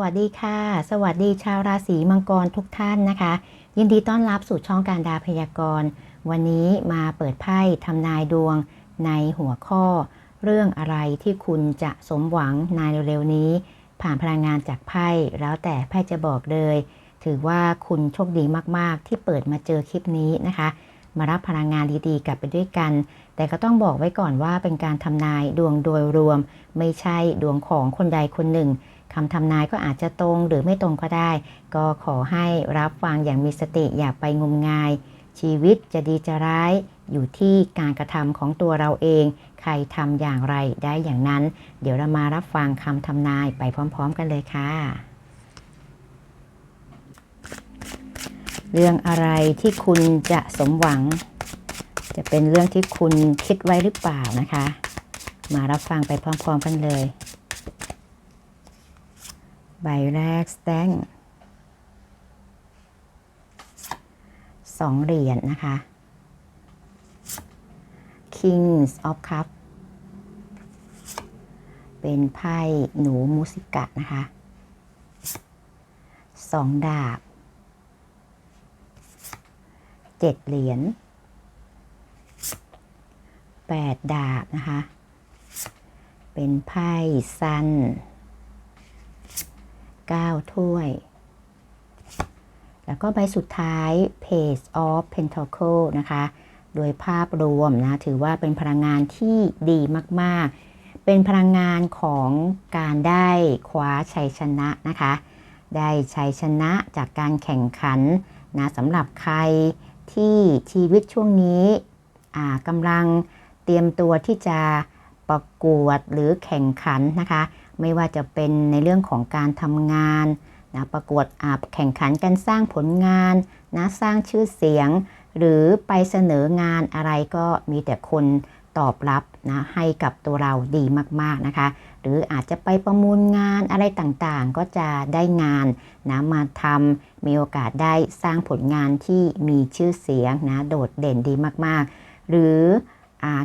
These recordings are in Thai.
วัสดีค่ะ สวัสดีชาวราศีมังกรทุกท่านนะคะ ยินดีต้อนรับสู่ช่องการดาพยากรณ์ วันนี้มาเปิดไพ่ทำนายดวงในหัวข้อ เรื่องอะไรที่คุณจะสมหวังในเร็วๆนี้ ผ่านพลังงานจากไพ่แล้วแต่ไพ่จะบอกเลย ถือว่าคุณโชคดีมากๆ ที่เปิดมาเจอคลิปนี้นะคะ มารับพลังงานดีๆ กลับไปด้วยกัน แต่ก็ต้องบอกไว้ก่อนว่าเป็นการทำนายดวงโดยรวม ไม่ใช่ดวงของคนใดคนหนึ่ง คำทำนายก็อาจจะตรงหรือไม่ตรงก็ได้ ก็ขอให้รับฟังอย่างมีสติอย่าไปงมงาย ชีวิตจะดีจะร้ายอยู่ที่การกระทำของตัวเราเอง ใครทำอย่างไรได้อย่างนั้น เดี๋ยวเรามารับฟังคำทำนายไปพร้อม ๆ กันเลยค่ะ เรื่องอะไรที่คุณจะสมหวัง จะเป็นเรื่องที่คุณคิดไว้หรือเปล่านะคะ มารับฟังไปพร้อม ๆ กันเลย ใบแรกสแตงสองเหรียญนนะคะ Kings of Cup เป็นไพ่หนูมูสิกะนะคะสองดาบเจ็ดเหรียญแปดดาบนะคะ เป็นไพ่ซัน 9 ถ้วย แล้วก็ใบสุดท้าย Page of Pentacle นะคะ โดยภาพรวมนะ ถือว่าเป็นพลังงานที่ดีมาก ๆ เป็นพลังงานของการได้คว้าชัยชนะนะคะ ได้ชัยชนะจากการแข่งขันนะสำหรับใครที่ชีวิตช่วงนี้กำลังเตรียมตัวที่จะประกวดหรือแข่งขันนะคะ ไม่ว่าจะเป็นในเรื่องของการทำงานนะประกวดอาบแข่งขันกันสร้างผลงานนะสร้างชื่อเสียง หรือไปเสนองานอะไรก็มีแต่คนตอบรับนะให้กับตัวเราดีมากๆนะคะ หรืออาจจะไปประมูลงานอะไรต่างๆ ก็จะได้งานนะมาทำมีโอกาสได้สร้างผลงานที่มีชื่อเสียงนะโดดเด่นดีมากๆ หรือ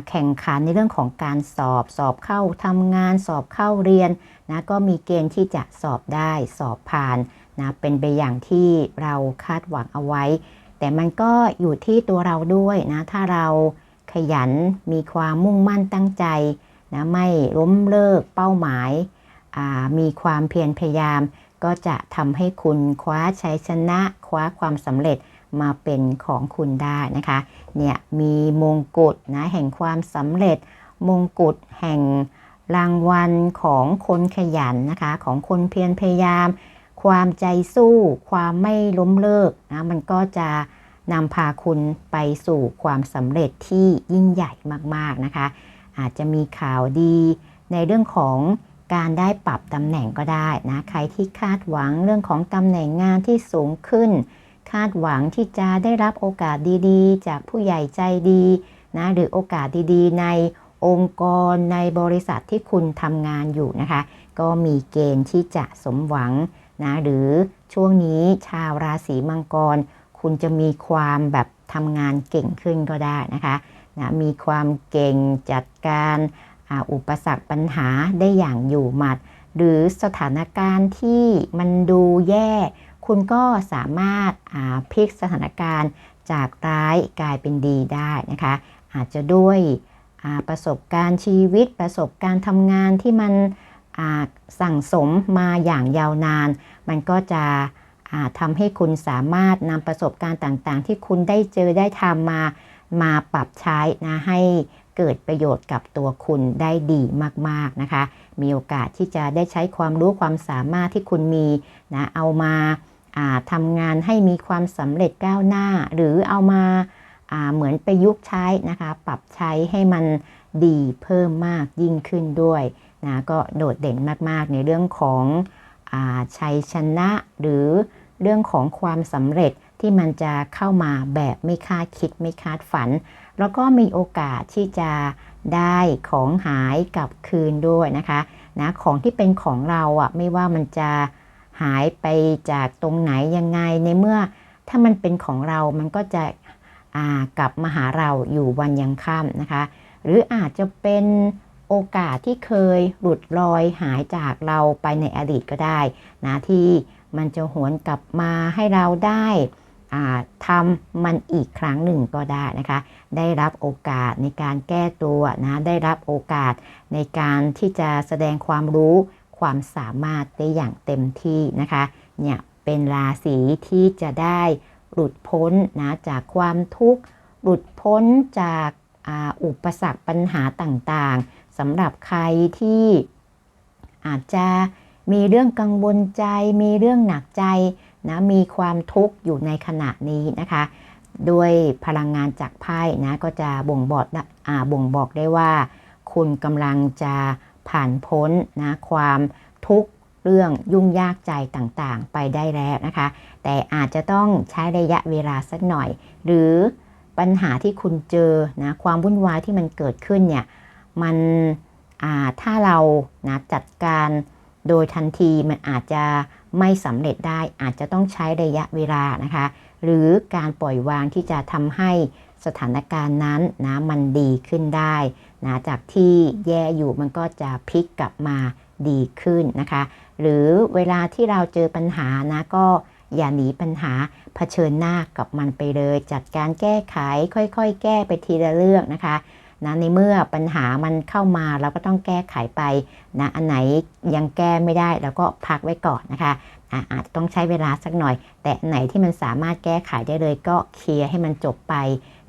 แข่งขันในเรื่องของการสอบ สอบเข้าทำงาน สอบเข้าเรียนนะก็มีเกณฑ์ที่จะสอบได้สอบผ่านนะเป็นไปอย่างที่เราคาดหวังเอาไว้ แต่มันก็อยู่ที่ตัวเราด้วยนะถ้าเราขยันมีความมุ่งมั่นตั้งใจนะไม่ล้มเลิกเป้าหมาย มีความเพียรพยายาม ก็จะทำให้คุณคว้าชัยชนะ คว้าความสำเร็จ มาเป็นของคุณได้นะคะเนี่ยมีมงกุฎนะแห่งความสำเร็จ มงกุฎแห่งรางวัลของคนขยันนะคะของคนเพียรพยายาม ความใจสู้ ความไม่ล้มเลิกนะมันก็จะนำพาคุณไปสู่ความสำเร็จที่ยิ่งใหญ่มากๆนะคะ อาจจะมีข่าวดีในเรื่องของการได้ปรับตำแหน่งก็ได้นะ ใครที่คาดหวังเรื่องของตำแหน่งงานที่สูงขึ้น คาดหวังที่จะได้รับโอกาสดีๆ จากผู้ใหญ่ใจดีนะหรือโอกาสดีๆ ในองค์กรในบริษัทที่คุณทำงานอยู่นะคะ ก็มีเกณฑ์ที่จะสมหวังนะหรือช่วงนี้ชาวราศีมังกร คุณจะมีความแบบทำงานเก่งขึ้นก็ได้นะคะนะมีความเก่งจัดการอุปสรรคปัญหาได้อย่างอยู่หมัด หรือสถานการณ์ที่มันดูแย่ คุณก็สามารถพลิกสถานการณ์จากร้ายกลายเป็นดีได้นะคะ อาจจะด้วยประสบการณ์ชีวิต ประสบการณ์ทำงานที่มันสั่งสมมาอย่างยาวนาน มันก็จะทำให้คุณสามารถนำประสบการณ์ต่างๆ ที่คุณได้เจอได้ทำมามาปรับใช้นะให้เกิดประโยชน์กับตัวคุณได้ดีมากๆนะคะ มีโอกาสที่จะได้ใช้ความรู้ความสามารถที่คุณมีนะเอามา ทำงานให้มีความสำเร็จก้าวหน้า หรือเอามาเหมือนไปยุกใช้นะคะ ปรับใช้ให้มันดีเพิ่มมากยิ่งขึ้นด้วยนะก็โดดเด่นมาก ๆ ในเรื่องของอชัยชนะ หรือเรื่องของความสำเร็จที่มันจะเข้ามาแบบไม่คาดคิดไม่คาดฝัน แล้วก็มีโอกาสที่จะได้ของหายกลับคืนด้วยนะคะนะของที่เป็นของเราอะ่ะไม่ว่ามันจะ หายไปจากตรงไหนยังไงในเมื่อถ้ามันเป็นของเรา มันก็จะกลับมาหาเราอยู่วันยังค่ำนะคะ หรืออาจจะเป็นโอกาสที่เคยหลุดลอยหายจากเราไปในอดีตก็ได้นะที่มันจะหวนกลับมาให้เราได้ทำมันอีกครั้งหนึ่งก็ได้นะคะ ได้รับโอกาสในการแก้ตัวนะ ได้รับโอกาสในการที่จะแสดงความรู้ ความสามารถได้อย่างเต็มที่นะคะเนี่ยเป็นราศีที่จะได้หลุดพ้นนะจากความทุกข์หลุดพ้นจากอุปสรรคปัญหาต่างๆสำหรับใครที่อาจจะมีเรื่องกังวลใจ มีเรื่องหนักใจนะมีความทุกข์อยู่ในขณะนี้นะคะด้วยพลังงานจากไพ่นะก็จะบ่งบอกอ่าบ่งบอกได้ว่า คุณกำลังจะ ผ่านพ้นนะความทุกข์เรื่องยุ่งยากใจต่างๆ ไปได้แล้วนะคะ แต่อาจจะต้องใช้ระยะเวลาสักหน่อย หรือปัญหาที่คุณเจอนะความวุ่นวายที่มันเกิดขึ้นเนี่ยมันถ้าเรานะจัดการโดยทันทีมันอาจจะไม่สำเร็จได้อาจจะต้องใช้ระยะเวลานะคะ หรือการปล่อยวางที่จะทำให้สถานการณ์นั้นนะมันดีขึ้นได้นะจากที่แย่อยู่มันก็จะพลิกกลับมาดีขึ้นนะคะ หรือเวลาที่เราเจอปัญหานะก็อย่าหนีปัญหาเผชิญหน้ากับมันไปเลย จัดการแก้ไขค่อยๆ แก้ไปทีละเรื่องนะคะนะในเมื่อปัญหามันเข้ามาเราก็ต้องแก้ไขไปนะอันไหนยังแก้ไม่ได้เราก็พักไว้ก่อนนะคะ อาจจะต้องใช้เวลาสักหน่อย แต่ไหนที่มันสามารถแก้ไขได้เลยก็เคลียร์ให้มันจบไป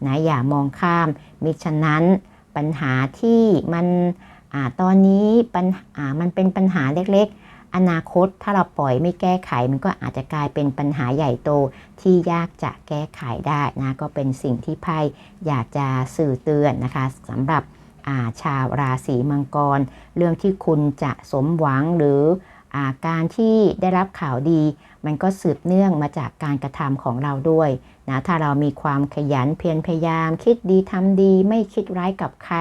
นะอย่ามองข้าม มิฉะนั้นปัญหาที่มันอตอนนี้ปัญหามันเป็นปัญหาเล็กๆ อนาคตถ้าเราปล่อยไม่แก้ไข มันก็อาจจะกลายเป็นปัญหาใหญ่โตที่ยากจะแก้ไขได้นะก็เป็นสิ่งที่ไพ่อยากจะสื่อเตือนนะคะสำหรับชาวราศีมังกร เรื่องที่คุณจะสมหวังหรือ การที่ได้รับข่าวดี มันก็สืบเนื่องมาจากการกระทำของเราด้วยนะถ้าเรามีความขยันเพียรพยายาม คิดดีทำดี ไม่คิดร้ายกับใคร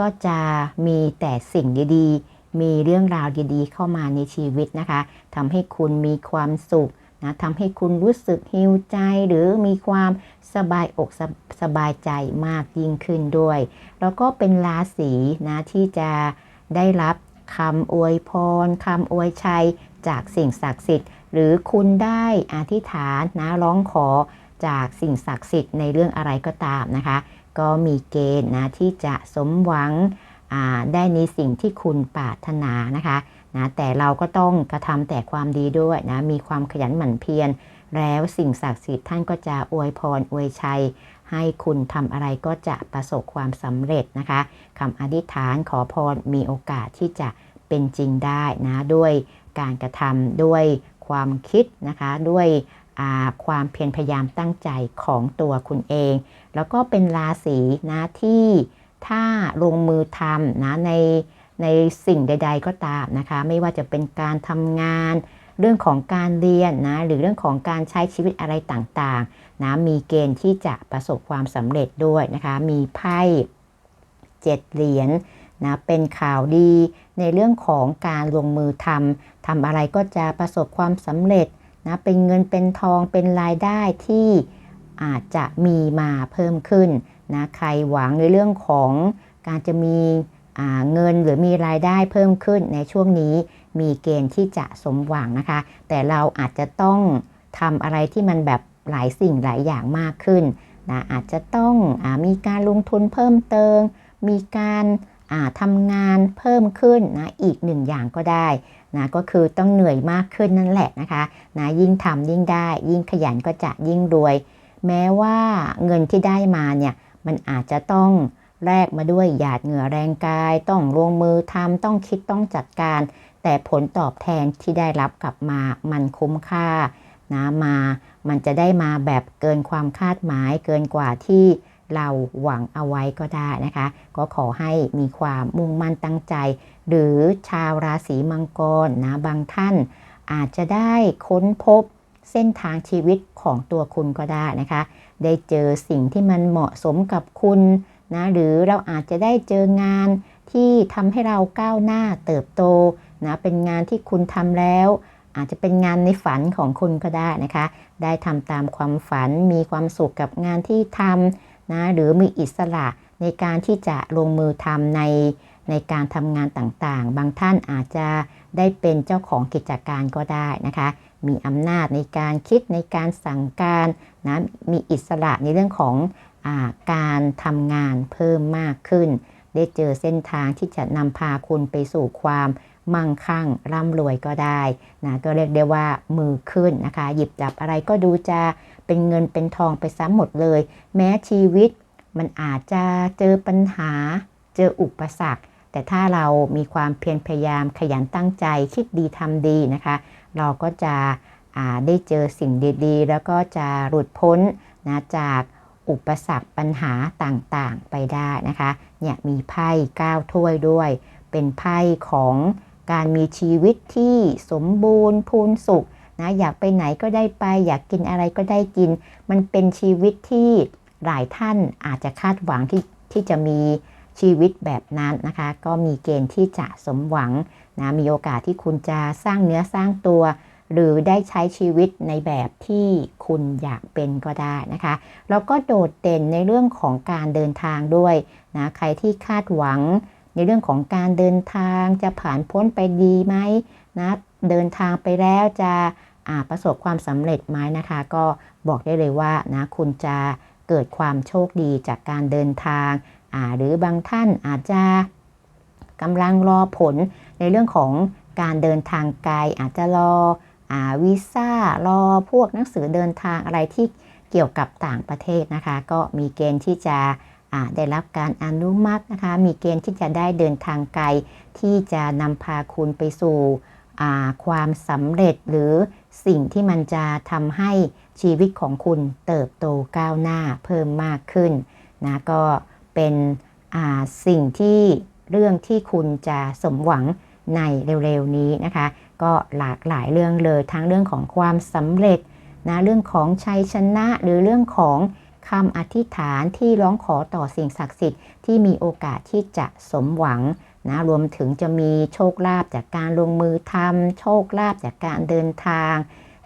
ก็จะมีแต่สิ่งดีๆ มีเรื่องราวดีๆ เข้ามาในชีวิตนะคะทำให้คุณมีความสุขนะทำให้คุณรู้สึกฮิวใจหรือมีความสบายอกสสบายใจมากยิ่งขึ้นด้วย แล้วก็เป็นราศีนะที่จะได้รับ คำอวยพรคำอวยชัย จากสิ่งศักดิ์สิทธิ์ หรือคุณได้อธิษฐานนะร้องขอจากสิ่งศักดิ์สิทธิ์ในเรื่องอะไรก็ตามนะคะ ก็มีเกณฑ์นะที่จะสมหวังได้ในสิ่งที่คุณปรารถนานะคะนะแต่เราก็ต้องกระทำแต่ความดีด้วยนะมีความขยันหมั่นเพียร แล้วสิ่งศักดิ์สิทธิ์ท่านก็จะอวยพรอวยชัย ให้คุณทำอะไรก็จะประสบความสำเร็จนะคะคำอธิษฐานขอพรมีโอกาสที่จะเป็นจริงได้นะ ด้วยการกระทำด้วยความคิดนะคะ ด้วยความเพียรพยายามตั้งใจของตัวคุณเอง แล้วก็เป็นราศีนะที่ถ้าลงมือทำนะในในสิ่งใด ๆ ก็ตามนะคะ ไม่ว่าจะเป็นการทำงาน เรื่องของการเรียนนะหรือเรื่องของการใช้ชีวิตอะไรต่างๆนะมีเกณฑ์ที่จะประสบความสำเร็จด้วยนะคะมีไพ่เจ็ดเหรียญนะเป็นข่าวดีในเรื่องของการลงมือทำทำอะไรก็จะประสบความสำเร็จนะเป็นเงินเป็นทองเป็นรายได้ที่อาจจะมีมาเพิ่มขึ้นนะใครหวังในเรื่องของการจะมี เงินหรือมีรายได้เพิ่มขึ้นในช่วงนี้มีเกณฑ์ที่จะสมหวังนะคะ แต่เราอาจจะต้องทำอะไรที่มันแบบหลายสิ่งหลายอย่างมากขึ้นนะอาจจะต้องอมีการลงทุนเพิ่มเติม มีการทำงานเพิ่มขึ้นนะอีกหนึ่งอย่างก็ได้นะก็คือต้องเหนื่อยมากขึ้นนั่นแหละนะคะนะยิ่งทำยิ่งได้ ยิ่งขยันก็จะยิ่งรวย แม้ว่าเงินที่ได้มาเนี่ยมันอาจจะต้อง แลกมาด้วยหยาดเหงื่อแรงกาย ต้องลงมือทำต้องคิดต้องจัดการ แต่ผลตอบแทนที่ได้รับกลับมามันคุ้มค่านะมามันจะได้มาแบบเกินความคาดหมายเกินกว่าที่เราหวังเอาไว้ก็ได้นะคะ ก็ขอให้มีความมุ่งมั่นตั้งใจ หรือชาวราศีมังกรนะบางท่าน อาจจะได้ค้นพบเส้นทางชีวิตของตัวคุณก็ได้นะคะ ได้เจอสิ่งที่มันเหมาะสมกับคุณ นะหรือเราอาจจะได้เจองานที่ทำให้เราก้าวหน้าเติบโตนะเป็นงานที่คุณทำแล้ว อาจจะเป็นงานในฝันของคุณก็ได้นะคะ ได้ทำตามความฝันมีความสุขกับงานที่ทำนะหรือมีอิสระในการที่จะลงมือทำในในการทำงานต่างๆ บางท่านอาจจะได้เป็นเจ้าของกิจการก็ได้นะคะ มีอำนาจในการคิดในการสั่งการนะมีอิสระในเรื่องของ การทำงานเพิ่มมากขึ้น ได้เจอเส้นทางที่จะนำพาคุณไปสู่ความมั่งคั่งร่ำรวยก็ได้นะก็เรียกได้ว่ามือขึ้นนะคะ หยิบจับอะไรก็ดูจะเป็นเงินเป็นทองไปซ้ำหมดเลย แม้ชีวิตมันอาจจะเจอปัญหา เจออุปสรรค แต่ถ้าเรามีความเพียรพยายามขยันตั้งใจคิดดีทำดีนะคะ เราก็จะได้เจอสิ่งดีๆ แล้วก็จะหลุดพ้นนะจาก อุปสรรคปัญหาต่างๆไปได้นะคะเนี่ยมีไพ่ก้าวถ้วยด้วย เป็นไพ่ของการมีชีวิตที่สมบูรณ์พูนสุขนะอยากไปไหนก็ได้ไป อยากกินอะไรก็ได้กิน มันเป็นชีวิตที่หลายท่านอาจจะคาดหวังที่ที่จะมีชีวิตแบบนั้นนะคะ ก็มีเกณฑ์ที่จะสมหวังนะมีโอกาสที่คุณจะสร้างเนื้อสร้างตัว หรือได้ใช้ชีวิตในแบบที่คุณอยากเป็นก็ได้นะคะ แล้วก็โดดเด่นในเรื่องของการเดินทางด้วยนะใครที่คาดหวังในเรื่องของการเดินทางจะผ่านพ้นไปดีไหมนะเดินทางไปแล้วจะประสบความสำเร็จไหมนะคะ ก็บอกได้เลยว่านะคุณจะเกิดความโชคดีจากการเดินทางหรือบางท่านอาจจะกำลังรอผลในเรื่องของการเดินทางไกลอาจจะรออ วีซ่ารอพวกหนังสือเดินทางอะไรที่เกี่ยวกับต่างประเทศนะคะ ก็มีเกณฑ์ที่จะได้รับการอนุมัตินะคะ มีเกณฑ์ที่จะได้เดินทางไกล ที่จะนำพาคุณไปสู่ความสำเร็จหรือสิ่งที่มันจะทำให้ชีวิตของคุณเติบโตก้าวหน้าเพิ่มมากขึ้นนะก็เป็นสิ่งที่เรื่องที่คุณจะสมหวังในเร็วๆนี้นะคะ ก็หลากหลายเรื่องเลยทั้งเรื่องของความสำเร็จนะเรื่องของชัยชนะหรือเรื่องของคำอธิษฐานที่ร้องขอต่อสิ่งศักดิ์สิทธิ์ที่มีโอกาสที่จะสมหวังนะรวมถึงจะมีโชคลาภจากการลงมือทำโชคลาภจากการเดินทาง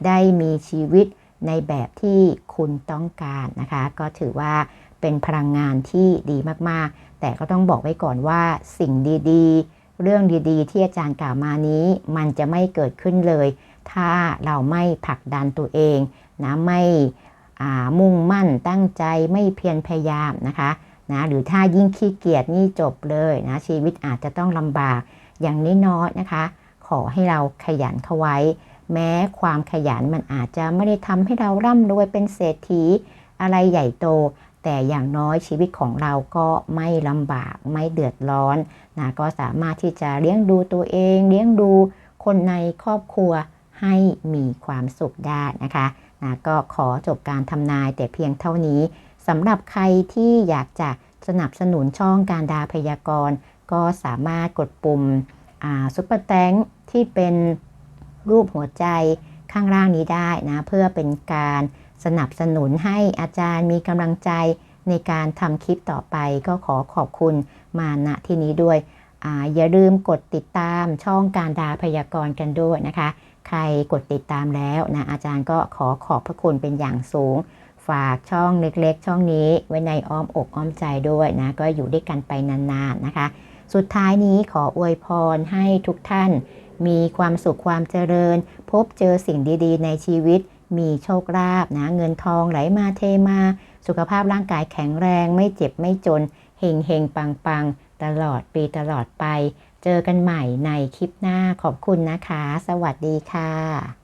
ได้มีชีวิตในแบบที่คุณต้องการนะคะ ก็ถือว่าเป็นพลังงานที่ดีมากๆ แต่ก็ต้องบอกไว้ก่อนว่าสิ่งดี ๆ เรื่องดีๆ ที่อาจารย์กล่าวมานี้ มันจะไม่เกิดขึ้นเลย ถ้าเราไม่ผลักดันตัวเองนะไม่มุ่งมั่นตั้งใจไม่เพียรพยายามนะคะนะหรือถ้ายิ่งขี้เกียจนี่จบเลยนะชีวิตอาจจะต้องลำบากอย่างน้อยๆนะคะ ขอให้เราขยันเข้าไว้ แม้ความขยันมันอาจจะไม่ได้ทำให้เราร่ำรวยเป็นเศรษฐีอะไรใหญ่โต แต่อย่างน้อยชีวิตของเราก็ไม่ลำบากไม่เดือดร้อนนะก็สามารถที่จะเลี้ยงดูตัวเอง เลี้ยงดูคนในครอบครัวให้มีความสุขได้นะคะนะก็ขอจบการทำนายแต่เพียงเท่านี้สำหรับใครที่อยากจะสนับสนุนช่องการดาพยากรณ์ ก็สามารถกดปุ่มซุปเปอร์แตงที่เป็นรูปหัวใจข้างล่างนี้ได้นะ เพื่อเป็นการ สนับสนุนให้อาจารย์มีกำลังใจในการทำคลิปต่อไปก็ขอขอบคุณมาณที่นี้ด้วยออย่าลืมกดติดตามช่องการดาพยากรณ์กันด้วยนะคะ ใครกดติดตามแล้วนะอาจารย์ก็ขอขอบพระคุณเป็นอย่างสูง ฝากช่องเล็กๆ ช่องนี้ไว้ในอ้อมอกอ้อมใจด้วยนะก็อยู่ด้วยกันไปนานๆนนนะคะ สุดท้ายนี้ขออวยพรให้ทุกท่าน มีความสุขความเจริญ พบเจอสิ่งดีๆ ในชีวิต มีโชคลาภนะ เงินทองไหลมาเทมา สุขภาพร่างกายแข็งแรง ไม่เจ็บไม่จน เฮงเฮงปังปังตลอดปีตลอดไป เจอกันใหม่ในคลิปหน้าขอบคุณนะคะ สวัสดีค่ะ